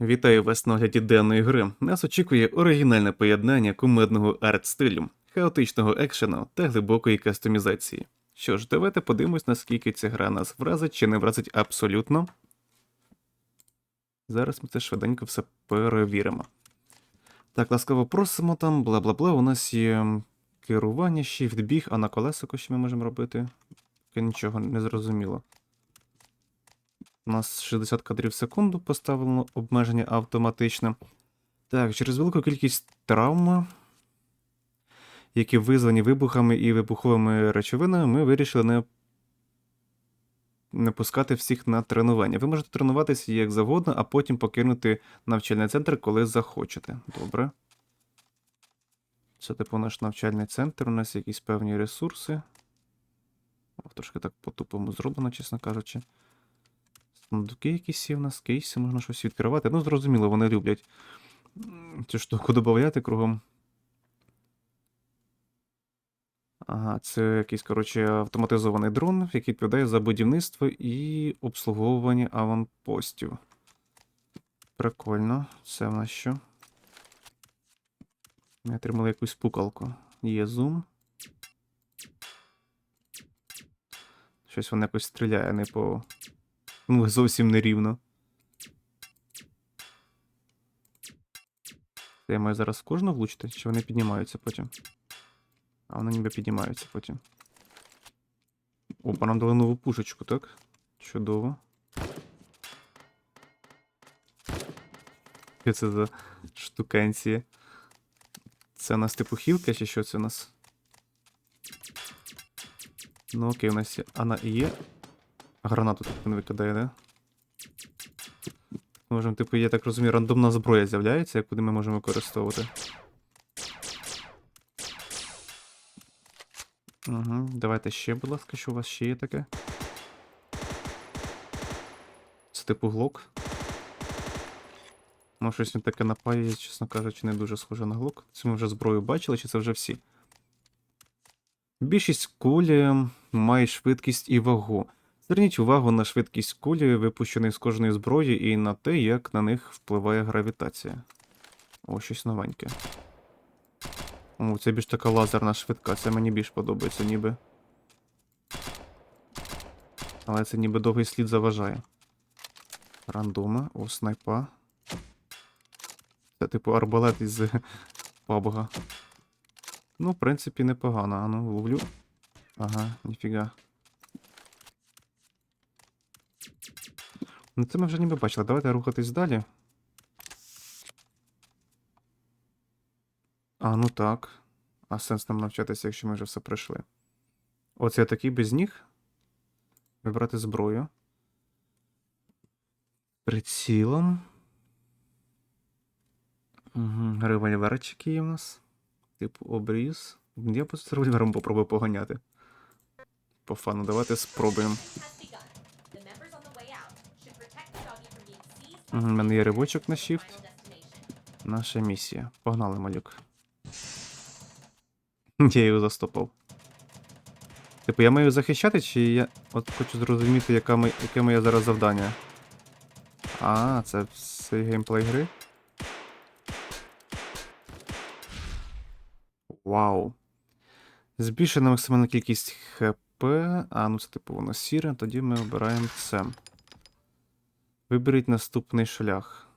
Вітаю вас на огляді денної гри. Нас очікує оригінальне поєднання кумедного арт-стилю, хаотичного екшену та глибокої кастомізації. Що ж, давайте подивимось, наскільки ця гра нас вразить чи не вразить абсолютно. Зараз ми це швиденько все перевіримо. Так, ласкаво просимо там, бла бла бла. У нас є керування, shift біг, а на колесико що ми можемо робити? Нічого не зрозуміло. У нас 60 кадрів в секунду поставлено обмеження автоматичне. Так, через велику кількість травм, які визвані вибухами і вибуховими речовинами, ми вирішили не, не пускати всіх на тренування. Ви можете тренуватися як завгодно, а потім покинути навчальний центр, коли захочете. Добре. Це типу наш навчальний центр, у нас якісь певні ресурси. Трошки так по-тупому зроблено, чесно кажучи. Сундуки якісь є в нас, кейси, можна щось відкривати. Ну, зрозуміло, вони люблять цю штуку додати кругом. Ага, це якийсь, коротше, автоматизований дрон, який відповідає за будівництво і обслуговування аванпостів. Прикольно. Це в нас що? Ми отримали якусь пукалку. Є зум. Щось воно якось стріляє, не по. Ну, зовсім нерівно. Це я маю зараз кожну влучити, чи вони піднімаються потім? А вони ніби піднімаються потім. Опа, нам дали нову пушечку, так? Чудово. Що це за штукенція? Це у нас типу хілка, чи що це у нас? Ну окей, у нас є. Вона є. Гранату тут він викидає, да? Можемо, типу, я так розумію, рандомна зброя з'являється, яку ми можемо використовувати. Угу, давайте ще, будь ласка, що у вас ще є таке? Це типу глок. Може, щось він таке напає, чесно кажучи, не дуже схоже на глок. Це ми вже зброю бачили, чи це вже всі? Більшість кулі має швидкість і вагу. Зверніть увагу на швидкість кулі, випущеної з кожної зброї, і на те, як на них впливає гравітація. О, щось новеньке. О, це більш така лазерна швидка, це мені більш подобається, ніби. Але це ніби довгий слід заважає. Рандома, о, снайпа. Це типу арбалет із пабга. Ну, в принципі, непогано. Ану, ловлю. Ага, ніфіга. Ну, це ми вже ніби бачили. Давайте рухатись далі. А, ну так. А сенс нам навчатися, якщо ми вже все пройшли. Оце я такий без ніг. Вибрати зброю. Прицілом. Угу. Револьверчики є у нас. Типу обріз. Я з револьвером попробую поганяти. По фану, давайте спробуємо. У мене є ривочок на shift. Наша місія. Погнали, малюк. Я його застопав. Типу, я маю захищати, чи я. От хочу зрозуміти, яка ми... яке моє зараз завдання. А, це все геймплей гри. Вау. Збільшена максимальна кількість ХП. А, ну це типу воно сіре, тоді ми обираємо це. Виберіть наступний шлях.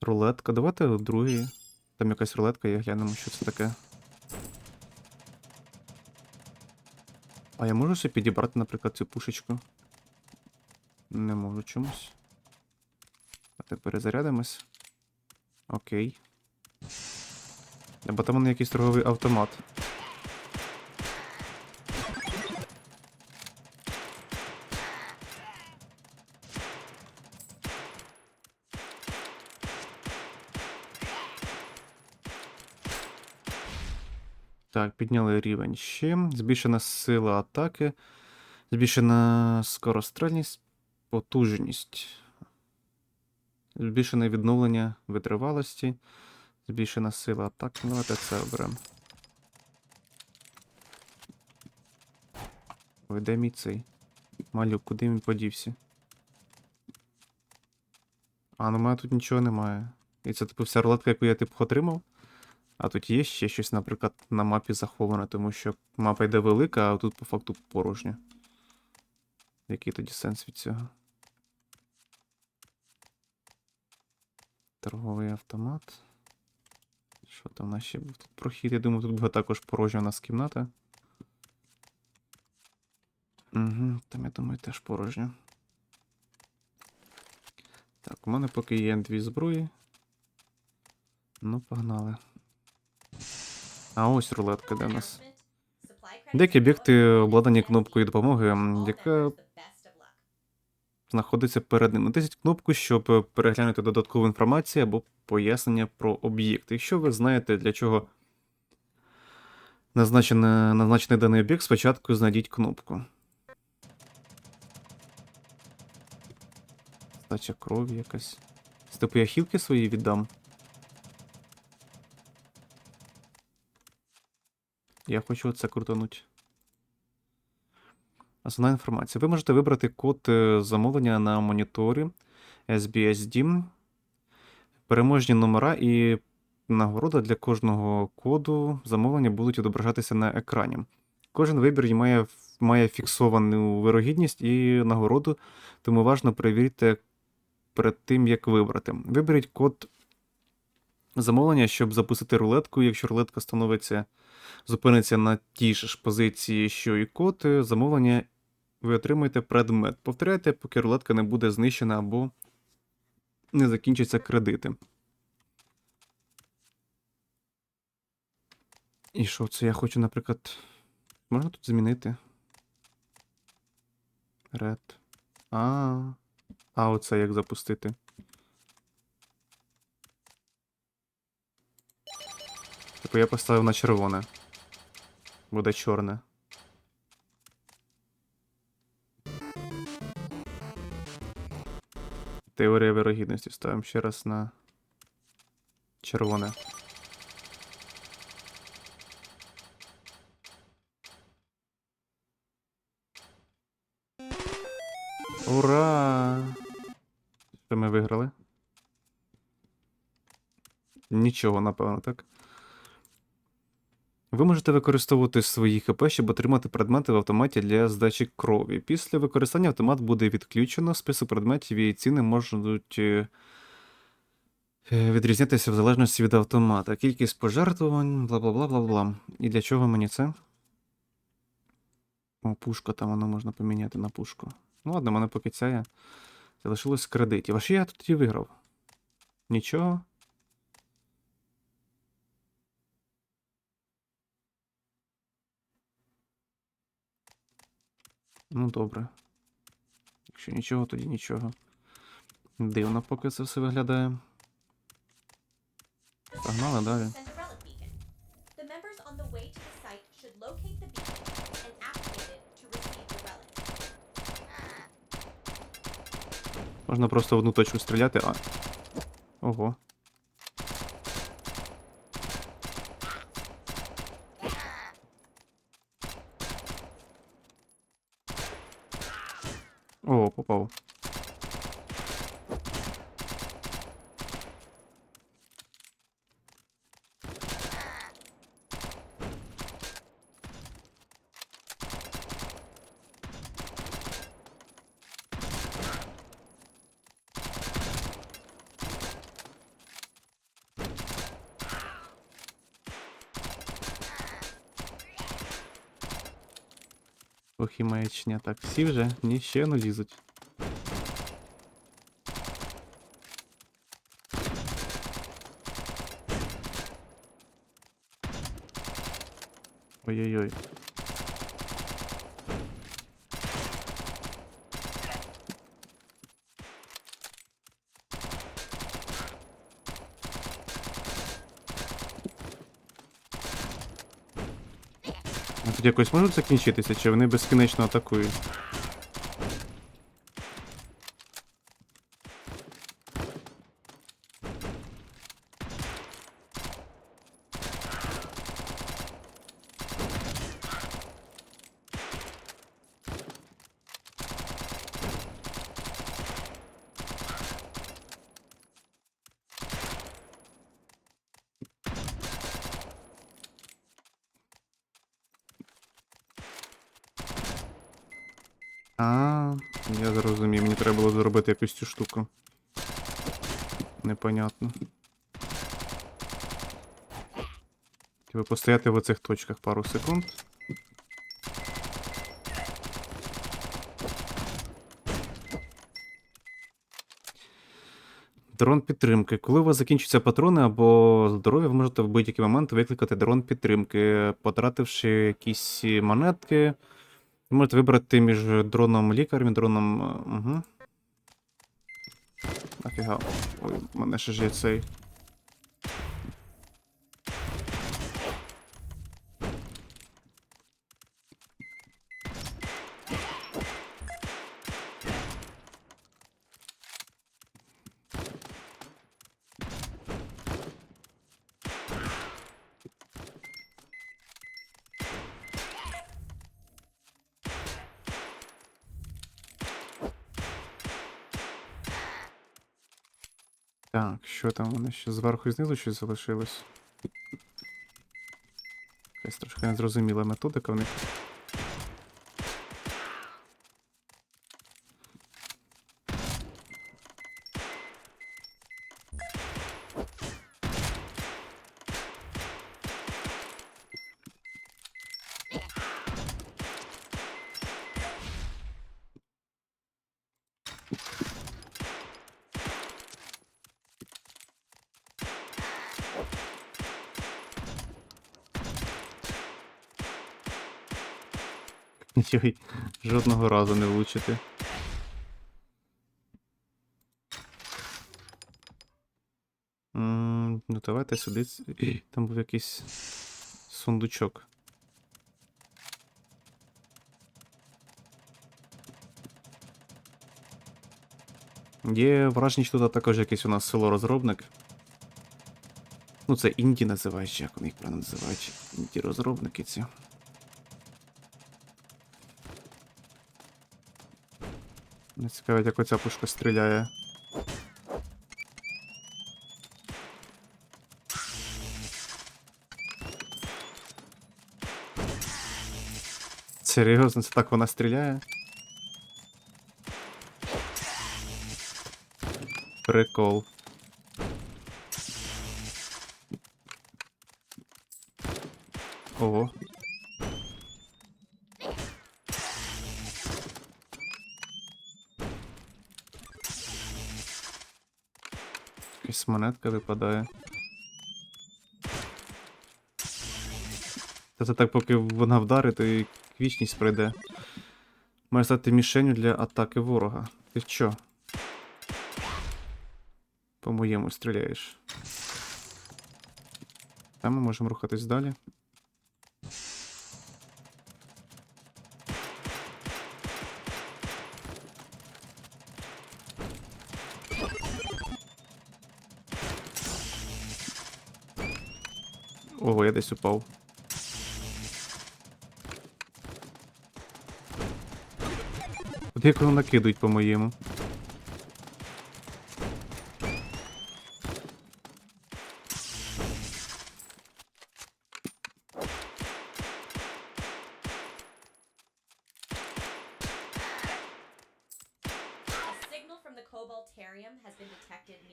Рулетка. Давайте другий. Там якась рулетка, є, глянемо, що це таке. А я можу ще підібрати, наприклад, цю пушечку? Не можу чомусь. Давайте перезарядимось. Окей. Або там у якийсь торговий автомат. Так, підняли рівень ще. Збільшена сила атаки. Збільшена скорострельність, потужність. Збільшене відновлення витривалості. Збільшена сила атаки. Давайте це оберемо. Ой, де мій цей? Малюк, куди він подівся? А, ну в мене тут нічого немає. І це, типу, вся рулетка, яку я типу отримав. А тут є ще щось, наприклад, на мапі заховане, тому що мапа йде велика, а тут по факту порожня. Який тоді сенс від цього? Торговий автомат. Що там у нас ще був тут прохід? Я думаю, тут буде також порожня у нас кімната. Угу, там, я думаю, теж порожньо. Так, у мене поки є дві зброї. Ну, погнали. А ось рулетка, у нас. Деякі об'єкти обладнані кнопкою допомоги, яка знаходиться перед ним. Натисніть кнопку, щоб переглянути додаткову інформацію або пояснення про об'єкт. Якщо ви знаєте, для чого назначене, назначений даний об'єкт, спочатку знайдіть кнопку. Стача крові якась. Типу я хілки свої віддам. Я хочу оце крутануть. Основна інформація. Ви можете вибрати код е, замовлення на моніторі SBSD, переможні номера і нагорода для кожного коду замовлення будуть відображатися на екрані. Кожен вибір має, має фіксовану вирогідність і нагороду, тому важно перевірити перед тим, як вибрати. Виберіть код замовлення, щоб запустити рулетку. Якщо рулетка становиться, зупиниться на тій ж позиції, що і код, е, замовлення ви отримаєте предмет. Повторяйте, поки рулетка не буде знищена або не закінчаться кредити. І що це я хочу, наприклад. Можна тут змінити? Red. А. А оце як запустити? Типу я поставив на червоне. Буде чорне. Теорія вирогідності. Ставимо ще раз на червоне. Ура! Що ми виграли? Нічого, напевно, так. Ви можете використовувати свої ХП, щоб отримати предмети в автоматі для здачі крові. Після використання автомат буде відключено. Список предметів і ціни можуть е, е, відрізнятися в залежності від автомата. Кількість пожертвувань, бла бла бла бла бла. І для чого мені це? О, пушка там воно можна поміняти на пушку. Ну ладно, мене поки ця є. Залишилось кредитів. А що я тут і виграв? Нічого. Ну, добре. Якщо нічого, тоді нічого. Дивно, поки це все виглядає. Погнали далі. Можна просто в одну точку стріляти, а. Ого. попав. Ох і маячня. Так, всі вже? Ні, ще не лізуть. Тут якось можуть закінчитися, чи вони безкінечно атакують? Якусь цю штуку. Непонятно. Треба постояти в оцих точках пару секунд. Дрон підтримки. Коли у вас закінчаться патрони або здоров'я, ви можете в будь-який момент викликати дрон підтримки, потративши якісь монетки. Ви можете вибрати між дроном лікарем і дроном. Угу. Нафіга. Ой, в мене ще ж Так, що там? У мене ще зверху і знизу щось залишилось. Якась трошки незрозуміла методика в них. Йой, жодного разу не влучити. Ну, давайте сюди. Там був якийсь сундучок. Є враження, що тут також якийсь у нас село розробник. Ну, це інді називають, як вони їх правильно називають. Інді розробники ці. Не цікавить, як оця пушка стріляє. Серйозно, це так вона стріляє? Прикол. Ого. Монетка випадає. Та це так, поки вона вдарить, то і вічність пройде. Має стати мішенью для атаки ворога. Ти що? По-моєму стріляєш. Та ми можемо рухатись далі. Ого, я десь упав. От як воно накидують, по-моєму.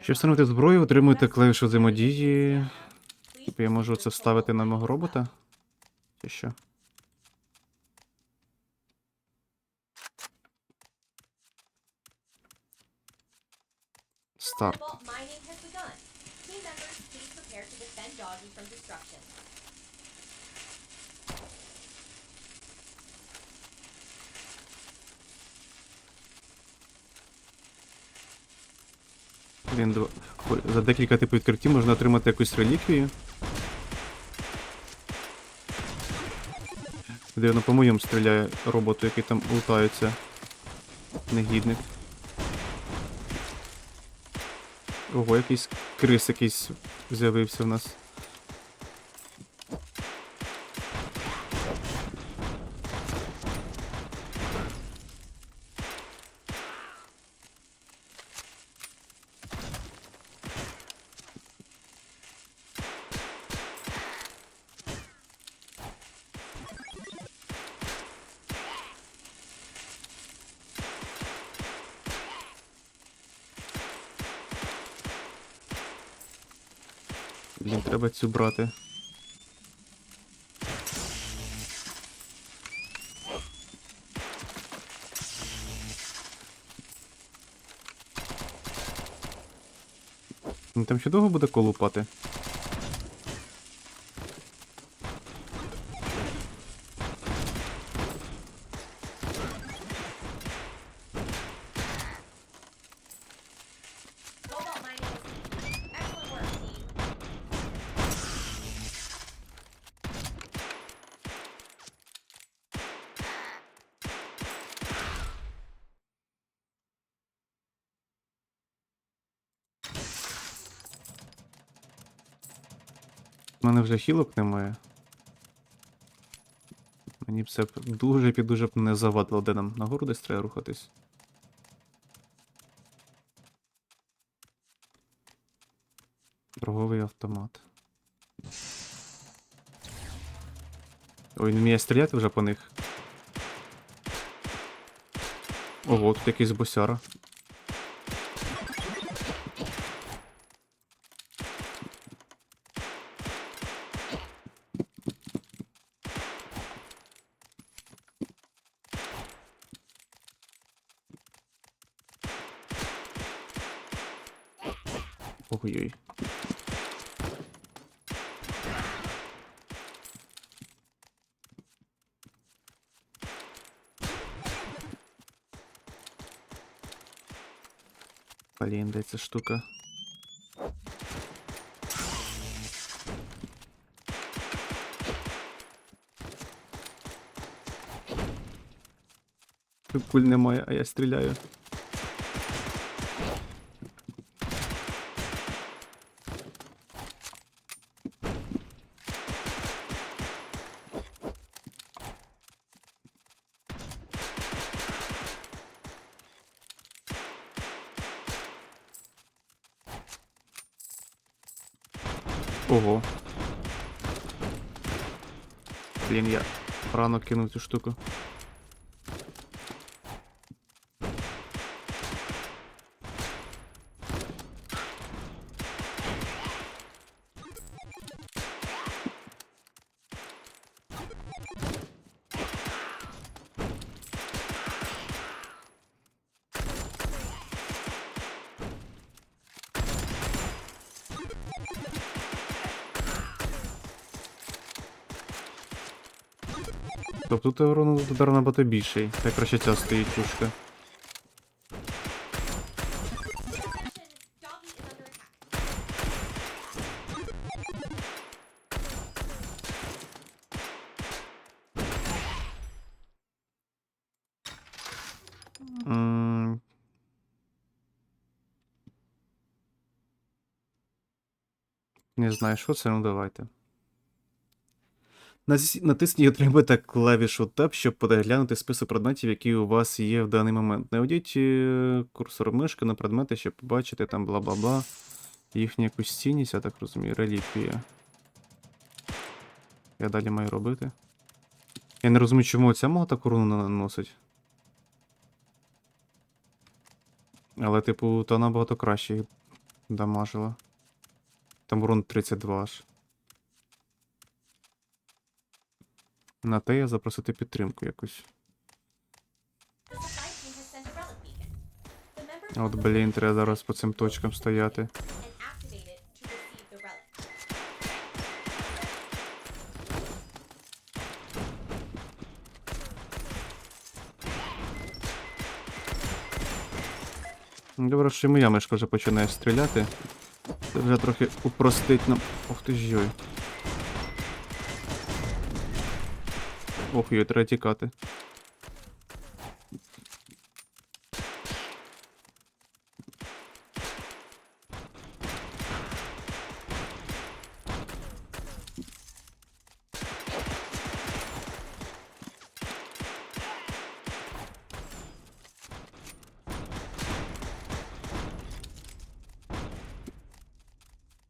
Щоб встановити зброю, отримуєте клавішу взаємодії. Типу я можу це вставити на мого робота? Чи що? Старт. Блін, за декілька типів відкриттів можна отримати якусь реліквію. Де воно по-моєму стріляє роботу, який там лутається. Негідник. Ого, якийсь крис якийсь з'явився в нас. Цю брати. Там ще довго буде колупати? Вже хілок немає. Мені б це дуже дуже б не завадило, де нам нагору десь треба рухатись. Торговий автомат. Ой, не вміє стріляти вже по них. Ого, тут якийсь босяра. Блін, де ця штука? Тут немає, а я стріляю. Ого. Блін, я рано кинув цю штуку. Тут урону удар набагато більший. Та краще ця стоїть. М. Не знаю, що це, ну давайте. Натисніть і отримайте клавішу Tab, щоб переглянути список предметів, які у вас є в даний момент. Наведіть е, курсор мишки на предмети, щоб побачити там бла-бла-бла. Їхню якусь цінність, я так розумію, реліквія. Я далі маю робити. Я не розумію, чому ця мала таку руну наносить. Але, типу, та набагато краще їх дамажила. Там урон 32 аж. На те я запросити підтримку якусь. От, блін, треба зараз по цим точкам стояти. Добре, що і моя мишка вже починає стріляти. Це вже трохи упростить нам. Ох ти ж йой. Ох, йой, треба тікати.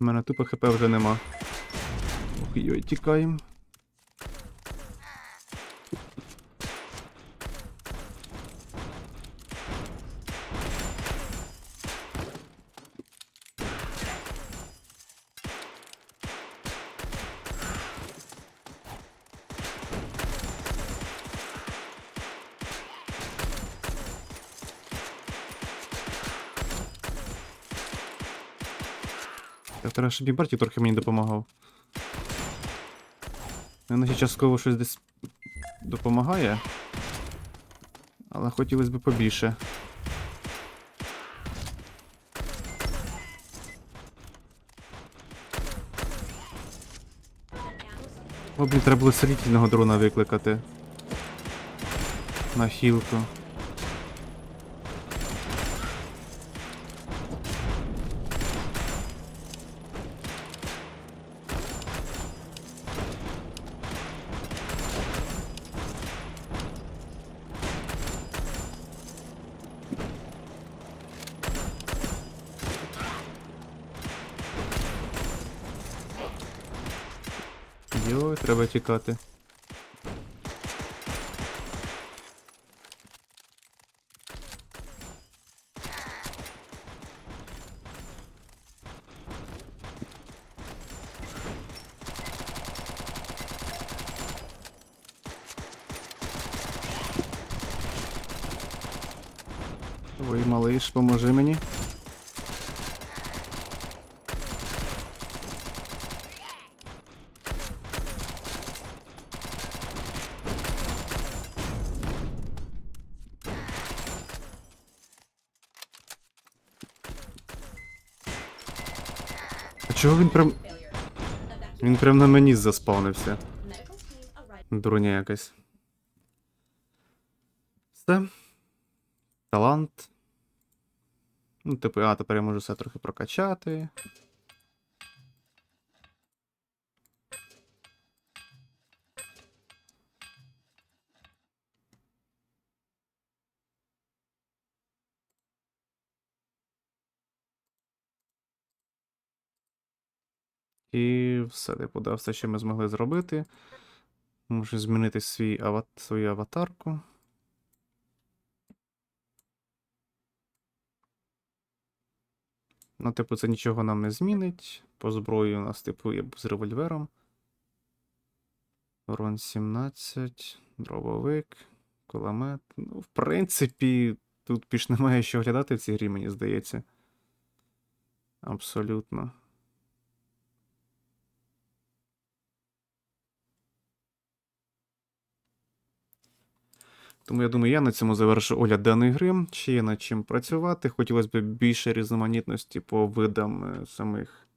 У мене тупо хп вже нема. Ох, йой, тікаємо. Так, треба, щоб і трохи мені допомагав. Він частково щось десь допомагає. Але хотілося б побільше. О, блін, треба було целітельного дрона викликати. На хілку. Йой, треба тікати. Ой, малиш, поможи мені. А чого він прям. Він прям на мені заспавнився. Дурня якась. Все. Талант. Ну, типу, а, тепер я можу все трохи прокачати. І все, типу, да, все, що ми змогли зробити. Можу змінити свій ават... свою аватарку. Ну, типу, це нічого нам не змінить. По зброї у нас, типу, є з револьвером. Урон 17, дробовик, кулемет. Ну, в принципі, тут більш немає що оглядати в цій грі, мені здається. Абсолютно. Тому я думаю, я на цьому завершу огляд даної гри. Ще є над чим працювати. Хотілося б більше різноманітності по видам е, самих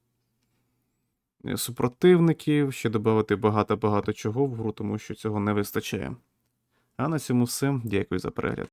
е, супротивників, ще додати багато-багато чого в гру, тому що цього не вистачає. А на цьому все. Дякую за перегляд.